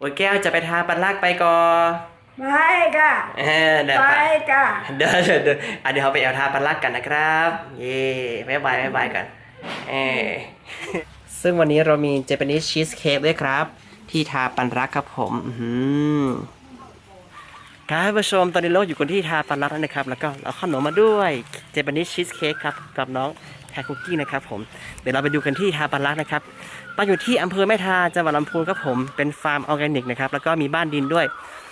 โอ้ยแก้วจะไปทาปันลักไปก่อนไม่ค่ะเออเดี๋ยวไปไปค่ะเดี๋ยวเดี๋ยวเดี๋ยวอะเดี๋ยวเราไปเอาทาปันลักกันนะครับ เย่บ๊ายบายบ๊ายบายกันเออซึ่งวันนี้เรามีเจแปนิสชีสเค้กด้วยครับ ที่ทาปันรักครับผม อื้อหือ ครับผู้ชมตอนนี้เราอยู่กันที่ทาปันรักแล้วนะครับ แล้วก็เอาขนมมาด้วยเจแปนิสชีสเค้กครับกับน้องแฮคุกกี้นะครับผมเดี๋ยวเราไปดูกันที่ทาปันรักนะครับตั้งอยู่ที่อำเภอแม่ทาจังหวัดลำพูนครับผมเป็นฟาร์มออร์แกนิกนะครับแล้วก็มีบ้านดินด้วย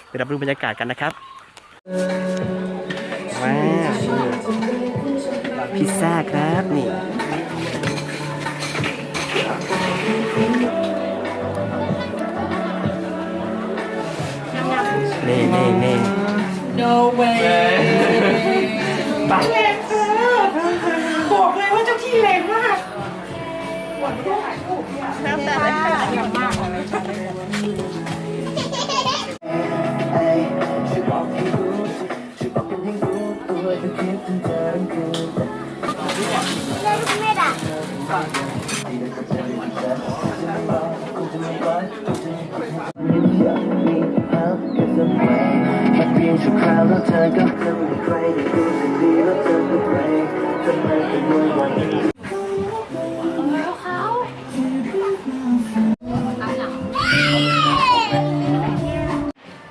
เดี๋ยวเราไปดูบรรยากาศกันนะครับว้าวพิซซ่าครับนี่ no way ไปแรงเออบอกเลยว่าเจ้าที่แรงมากหวังว่าถ่ายรูปเนี่ยน้ำตาไหลแรงมากเลย ชั่วคราวแล้วเธอก็จะมีใครได้ดูสิ่งดีแล้วเธอก็ไปทำไมถึงไม่ไหว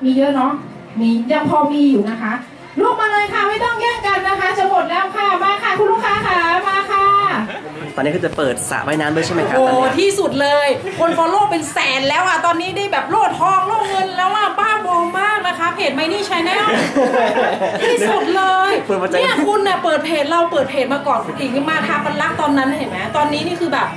มีเยอะเนาะ มียังพอมีอยู่นะคะ ลูกมาเลยค่ะ ไม่ต้องแย่งกันนะคะ จะหมดแล้วค่ะ มาค่ะ คุณลูกค้าค่ะมาค่ะ ตอนนี้ก็จะเปิดสระว่ายน้ำด้วยใช่ไหมครับโอ้ตอนนี้ที่สุดเลย คนฟอลโล่เป็นแสนแล้วอะตอนนี้ได้แบบโลดทองโลดเงินแล้วอะบ้าบอมากนะคะ เพจไมนี่ชาแนลที่สุดเลยเปิดมาจากเนี่ยคุณเนี่ยเปิดเพจเราเปิดเพจมาก่อนคุณอีกมาทาปันรักตอนนั้นเห็นไหมตอนนี้นี่คือแบบ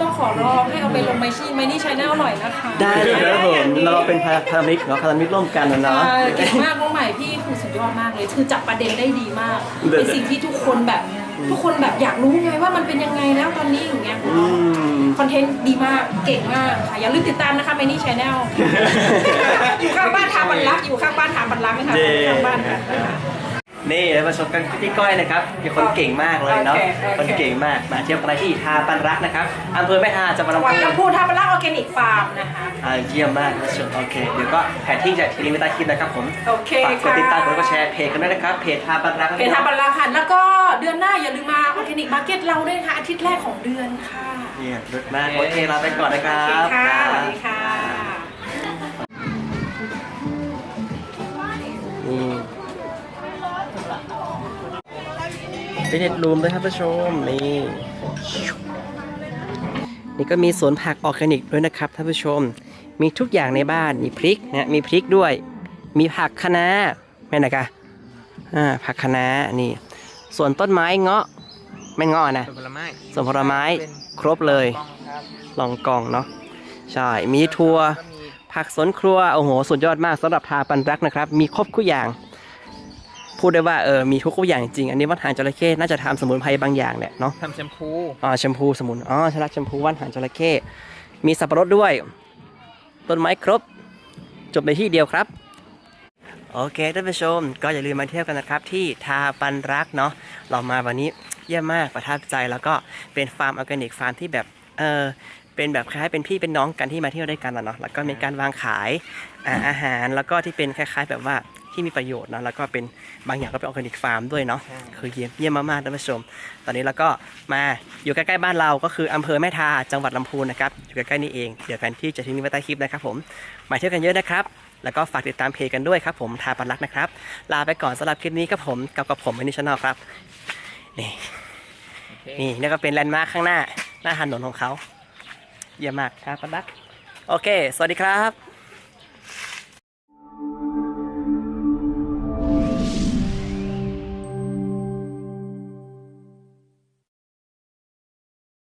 ต้องขอร้องให้เอาไปลงไมชี่ไมนี่ชาแนลหน่อยนะคะได้เลยครับผมเราเป็นพารามิกเนาะพารามิกร่วมกันนะเนาะใช่เก่งมากน้องใหม่พี่คือสุดยอดมากเลยคือจับประเด็นได้ดีมากเดี๋ยวเป็นสิ่งที่ทุกคนแบบ ทุกคนแบบอยากรู้ไงว่ามันเป็นยังไงแล้วตอนนี้อย่างเงี้ยอืมคอนเทนต์ดีมากเก่งมากค่ะอย่าลืมติดตามนะคะไมนี่ชแนลอยู่ข้างบ้านทาบันลักษ์อยู่ข้างบ้านทาบันลักษ์นะคะเย้ข้างบ้านค่ะ นี่แล้วมาชมกันที่ก้อยนะครับมีคนเก่งมากเลยเนาะโอเคโอเค คนเก่งมากมาเที่ยวกันได้ที่ทาปันรักนะครับอำเภอแม่ทาจังหวัดจังหวัดลำพูนลำพูนทาบันลักษ์ออร์แกนิกฟาร์มนะคะ อ่าเยี่ยมมากนะชมโอเคเดี๋ยวก็แผนที่จะทิ้งไว้ใต้คลิปนะครับผมโอเคฝากกดค่ะ ติดตามกดไลค์กดแชร์เพจกันด้วยนะครับเพจทาปันรักเป็นทาบันลักษ์ค่ะแล้วก็เดือนหน้าอย่าลืมมาออร์แกนิกมาร์เก็ตเราด้วยนะคะอาทิตย์แรกของเดือนค่ะเยี่ยมรถมากโอเคลาไปก่อนนะครัโอเคบค่ะสวัสดีค่ะ ฟิตเนสรูมด้วยครับผู้ชมนี่นี่ก็มีสวนผักออร์แกนิกด้วยนะครับท่านผู้ชม มีทุกอย่างในบ้านมีพริกนะมีพริกด้วย มีผักคะน้าแม่นนะกะอ่าผักคะน้านี่ส่วนต้นไม้เงาะไม่เงาะนะส่วนผลไม้ส่วนผลไม้เป็นครบเลยกล้องครับลองกองเนาะใช่มีทัวร์ก็มีผักสวนครัวโอ้โหสุดยอดมากสำหรับทาปันรักนะครับ มีครบทุกอย่าง พูดได้ว่าเออมีทุกทุกอย่างจริง อันนี้วัดหางจระเข้น่าจะทำสมุนไพรบางอย่างแหละเนาะทำแชมพูอ๋อแชมพูสมุนอ๋อชลักแชมพูวัดหางจระเข้มีสับปะรดด้วย ต้นไม้ครบ จบในที่เดียวครับโอเคท่านผู้ชมก็อย่าลืมมาเที่ยวกันนะครับ ที่ทาปันรักเนาะเรามาวันนี้เยี่ยมมากประทับใจแล้วก็เป็นฟาร์มออร์แกนิกฟาร์มที่แบบเออ เป็นแบบคล้ายๆเป็นพี่เป็นน้องกันที่มาเที่ยวด้วยกันนะเนาะแล้วก็มีการวางขายอ่าอาหารแล้วก็ที่เป็นคล้าย ๆ แบบว่าที่มีประโยชน์เนอะแล้วก็เป็นบางอย่างก็เป็นออร์แกนิกฟาร์มด้วยเนาะคือเยี่ยมเยี่ยมมากๆท่านผู้ชม ตอนนี้เราก็มาอยู่ใกล้ๆบ้านเราก็คืออำเภอแม่ทาจังหวัดลำพูนนะครับอยู่ใกล้ๆนี่เองเดี๋ยวแผนที่จะทิ้งไว้ใต้คลิปนะครับผมมาเที่ยวกันเยอะนะครับแล้วก็ฝากติดตามเพจกันด้วยครับผมทาปันรักนะครับ ลาไปก่อนสำหรับคลิปนี้ครับผมกับกับผมมินิชแนลครับนี่โอเคนี่นี่ก็เป็นแลนด์มาร์คข้างหน้าหน้าถนนของเขา เยี่ยมมากทาปันรักโอเค สวัสดีครับ